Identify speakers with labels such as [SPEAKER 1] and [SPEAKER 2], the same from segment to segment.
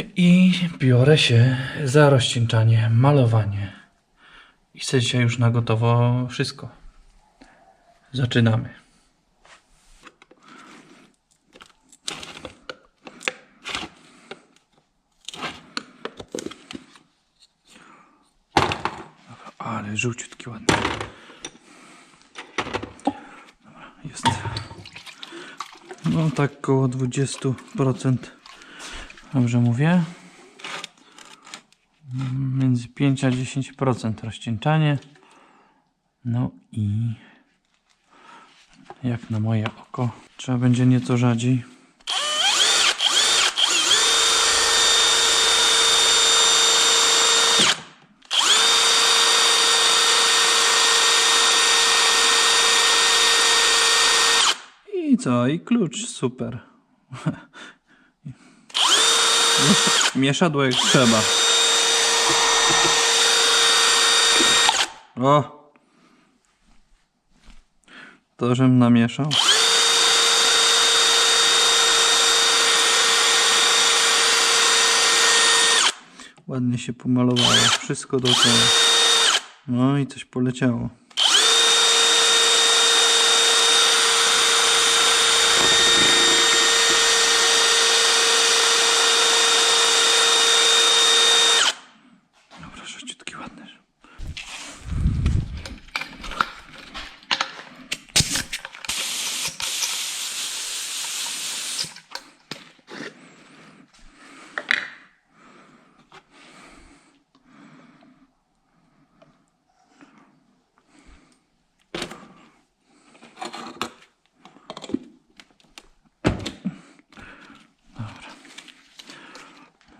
[SPEAKER 1] I biorę się za rozcieńczanie, malowanie. I chcę dzisiaj już na gotowo wszystko. Zaczynamy. Ale żółciutki ładny. Dobra, jest. No tak koło 20%. Dobrze mówię? Między 5 a 10% rozcieńczanie. No i jak na moje oko, trzeba będzie nieco rzadziej. I co? I klucz, super. Mieszadło jak trzeba. O! To, żem namieszał. Ładnie się pomalowało. Wszystko dookoła. No i coś poleciało. Dobra, sześciutki ładny.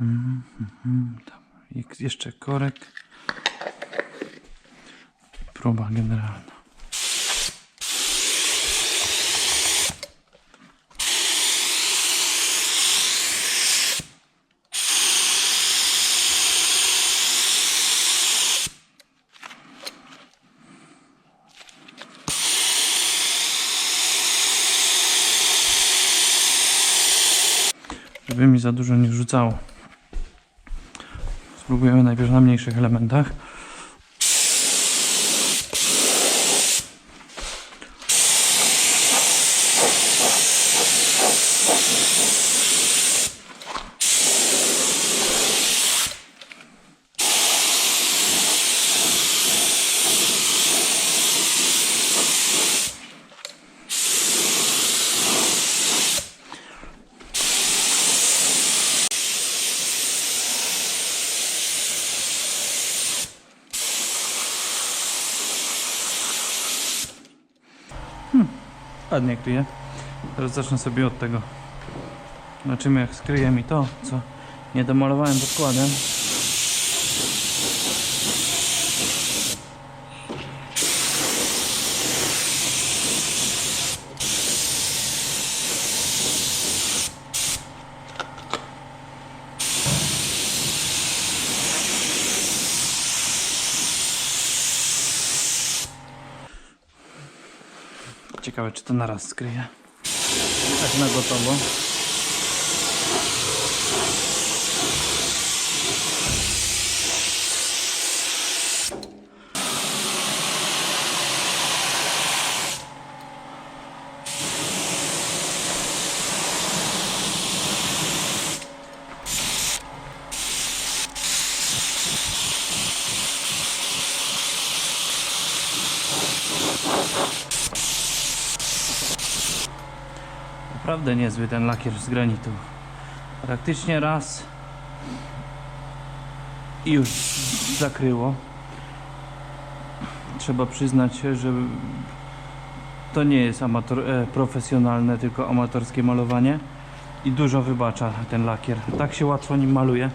[SPEAKER 1] Tam, jak- jeszcze korek. Próba generalna. Żeby mi za dużo nie rzucało. Spróbujemy najpierw na mniejszych elementach. Ładnie kryje. Teraz zacznę sobie od tego. Zobaczymy jak skryje mi to, co nie domalowałem podkładem. Ciekawe czy to naraz skryje. Tak na gotowo. Naprawdę niezły ten lakier z granitu. Praktycznie raz i już zakryło. Trzeba przyznać, że to nie jest amator, e, profesjonalne, tylko amatorskie malowanie i dużo wybacza ten lakier. Tak się łatwo nim maluje.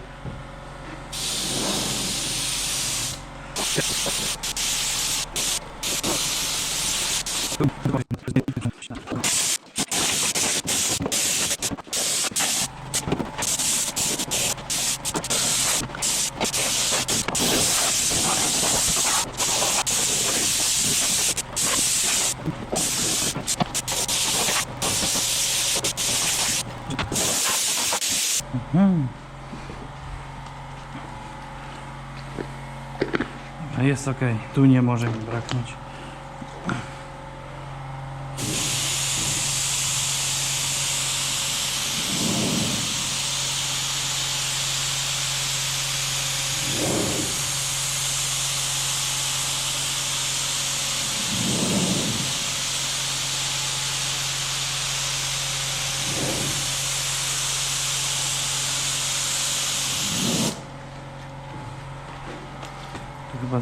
[SPEAKER 1] Jest ok, tu nie może mi braknąć.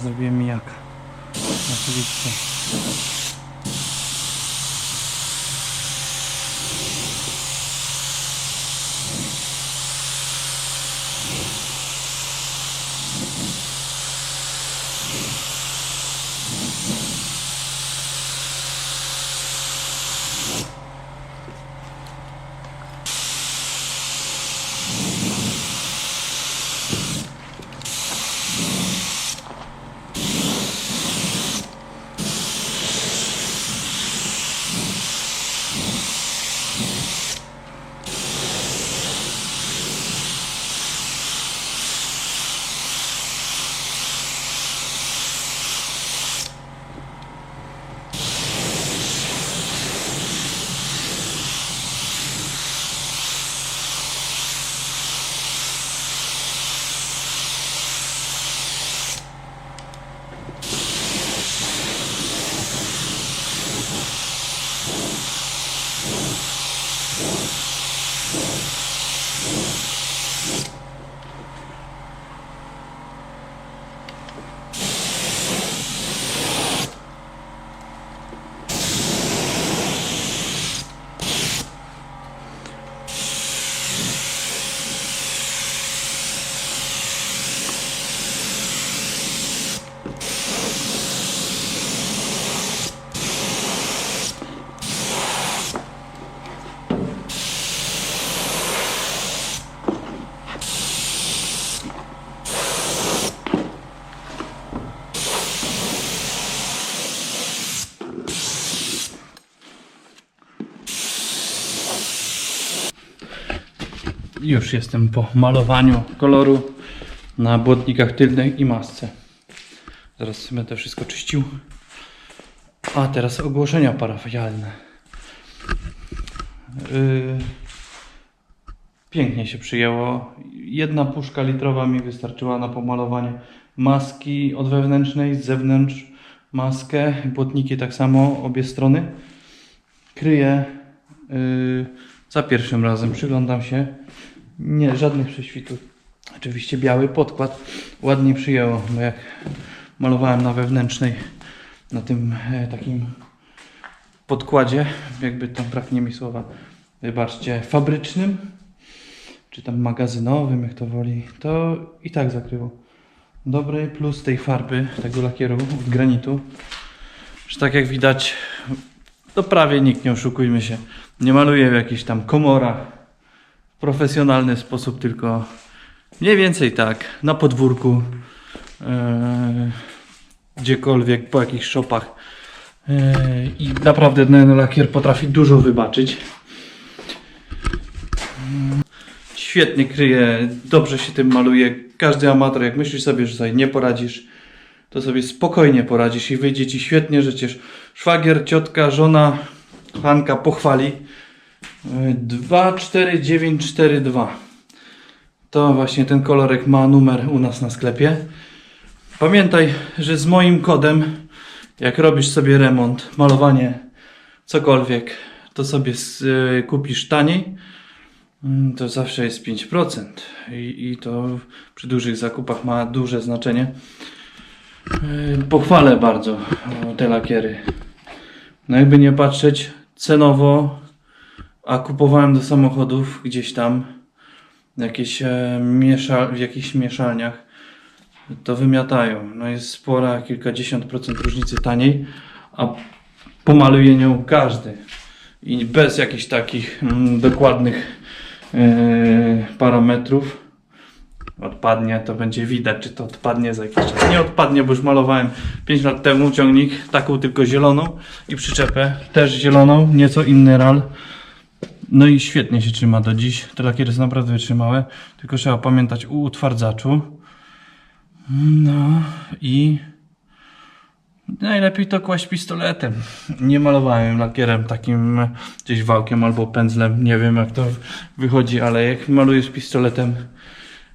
[SPEAKER 1] Zrobiłem mijaka. Oczywiście. Już jestem po malowaniu koloru na błotnikach tylnych i masce. Zaraz będę wszystko czyścił. A teraz ogłoszenia parafialne. Yy, pięknie się przyjęło. Jedna puszka litrowa mi wystarczyła na pomalowanie maski od wewnętrznej, z zewnątrz maskę, błotniki tak samo, obie strony. Kryję yy, za pierwszym razem, przyglądam się. Nie, żadnych prześwitów. Oczywiście biały podkład ładnie przyjęło, bo jak malowałem na wewnętrznej, na tym e, takim podkładzie, jakby tam braknie mi słowa, wybaczcie, fabrycznym, czy tam magazynowym, jak to woli, to i tak zakryło. Dobry plus tej farby, tego lakieru od granitu, że tak jak widać, to prawie nikt, nie oszukujmy się, nie maluje w jakichś tam komorach, profesjonalny sposób, tylko mniej więcej tak, na podwórku, e, gdziekolwiek, po jakichś shopach. E, I naprawdę ten lakier potrafi dużo wybaczyć. Świetnie kryje, dobrze się tym maluje. Każdy amator, jak myślisz sobie, że sobie nie poradzisz, to sobie spokojnie poradzisz i wyjdzie ci świetnie, że cię szwagier, ciotka, żona, Hanka pochwali. 24942. To właśnie ten kolorek ma numer u nas na sklepie. Pamiętaj, że z moim kodem, jak robisz sobie remont, malowanie, cokolwiek, to sobie y, kupisz taniej. Mm, To zawsze jest 5%. I, I to przy dużych zakupach ma duże znaczenie. Y, Pochwalę bardzo o te lakiery. No jakby nie patrzeć, cenowo, a kupowałem do samochodów gdzieś tam, jakieś, e, w jakichś mieszalniach, to wymiatają. No jest spora, kilkadziesiąt procent różnicy taniej, a pomaluje nią każdy. I bez jakichś takich mm, dokładnych e, parametrów odpadnie, to będzie widać, czy to odpadnie za jakiś czas. Nie odpadnie, bo już malowałem 5 lat temu ciągnik, taką tylko zieloną i przyczepę też zieloną, nieco inny ral. No i świetnie się trzyma do dziś. Te lakiery są naprawdę wytrzymałe, tylko trzeba pamiętać o utwardzaczu. No i Najlepiej to kłaść pistoletem. Nie malowałem lakierem takim gdzieś wałkiem albo pędzlem. Nie wiem jak to wychodzi, ale jak malujesz pistoletem,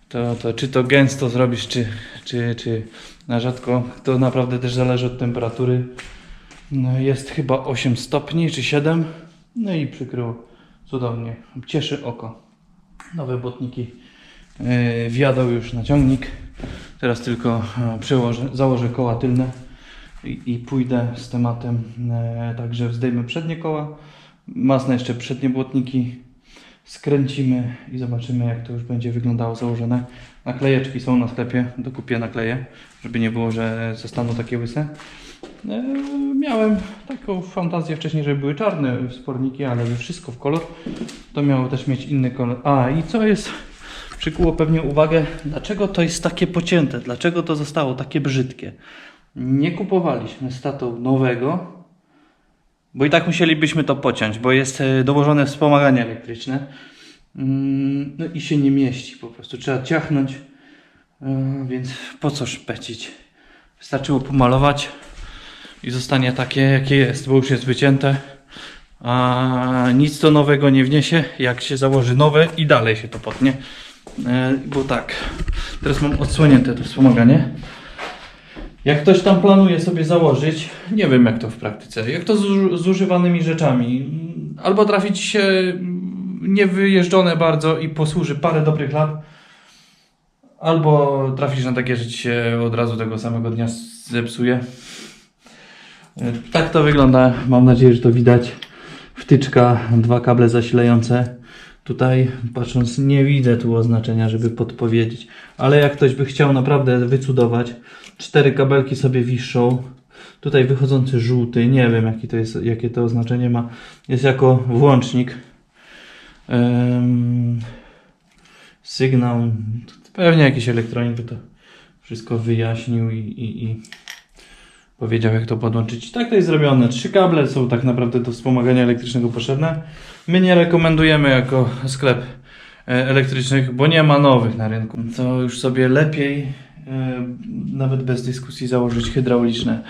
[SPEAKER 1] to, to czy to gęsto zrobisz, czy, czy, czy na rzadko, to naprawdę też zależy od temperatury. No, jest chyba 8 stopni czy 7. No i przykryło cudownie. Cieszy oko. Nowe błotniki yy, wjadą już na ciągnik. Teraz tylko e, przełożę, założę koła tylne i, i pójdę z tematem. E, także zdejmę przednie koła. Masne jeszcze przednie błotniki. Skręcimy i zobaczymy jak to już będzie wyglądało założone. Naklejeczki są na sklepie, dokupię nakleję, żeby nie było, że zostaną takie łyse. E, Miałem taką fantazję wcześniej, żeby były czarne sporniki, ale wszystko w kolor. To miało też mieć inny kolor. A i co jest, przykuło pewnie uwagę, dlaczego to jest takie pocięte, dlaczego to zostało takie brzydkie. Nie kupowaliśmy z tatą nowego, bo i tak musielibyśmy to pociąć, bo jest e, dołożone wspomaganie elektryczne. Mm, No i się nie mieści po prostu. Trzeba ciachnąć, e, więc po co szpecić? Wystarczyło pomalować i zostanie takie, jakie jest, bo już jest wycięte. A nic to nowego nie wniesie, jak się założy nowe i dalej się to potnie. E, Bo tak, teraz mam odsłonięte to wspomaganie. Jak ktoś tam planuje sobie założyć, nie wiem jak to w praktyce, jak to z z używanymi rzeczami, albo trafi ci się niewyjeżdżone bardzo i posłuży parę dobrych lat, albo trafisz na takie, że ci się od razu tego samego dnia zepsuje. Tak to wygląda, mam nadzieję, że to widać. Wtyczka, dwa kable zasilające. Tutaj patrząc nie widzę tu oznaczenia, żeby podpowiedzieć, ale jak ktoś by chciał naprawdę wycudować, cztery kabelki sobie wiszą. Tutaj wychodzący żółty, nie wiem jaki to jest, jakie to oznaczenie ma, jest jako włącznik. Em, sygnał, pewnie jakiś elektronik by to wszystko wyjaśnił i, i, i powiedział jak to podłączyć. Tak to jest zrobione. Trzy kable są tak naprawdę do wspomagania elektrycznego potrzebne. My nie rekomendujemy jako sklep e, elektrycznych, bo nie ma nowych na rynku. To już sobie lepiej nawet bez dyskusji założyć hydrauliczne.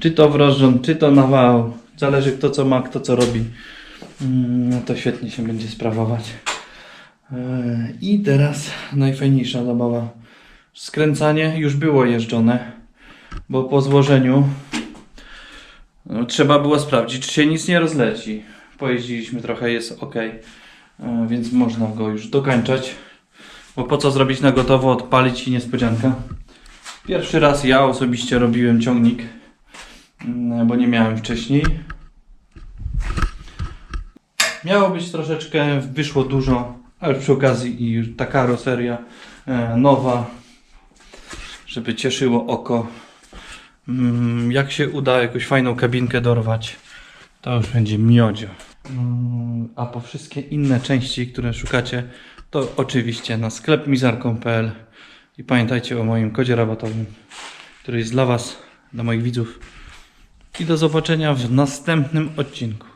[SPEAKER 1] Czy to w rozrząd, czy to na wał. Zależy kto co ma, kto co robi. Mm, No to świetnie się będzie sprawować. E, I teraz najfajniejsza zabawa. Skręcanie już było jeżdżone, bo po złożeniu no, trzeba było sprawdzić, czy się nic nie rozleci. Pojeździliśmy trochę, jest ok, e, więc można go już dokańczać. Bo po co zrobić na gotowo, odpalić i niespodzianka. Pierwszy raz ja osobiście robiłem ciągnik, mm, bo nie miałem wcześniej. Miało być troszeczkę, wyszło dużo, ale przy okazji i już ta karoseria e, nowa, żeby cieszyło oko. Mm, Jak się uda jakąś fajną kabinkę dorwać, to już będzie miodzio. Mm, A po wszystkie inne części, które szukacie, to oczywiście na sklep mizarką.pl i pamiętajcie o moim kodzie rabatowym, który jest dla Was, dla moich widzów. I do zobaczenia w następnym odcinku.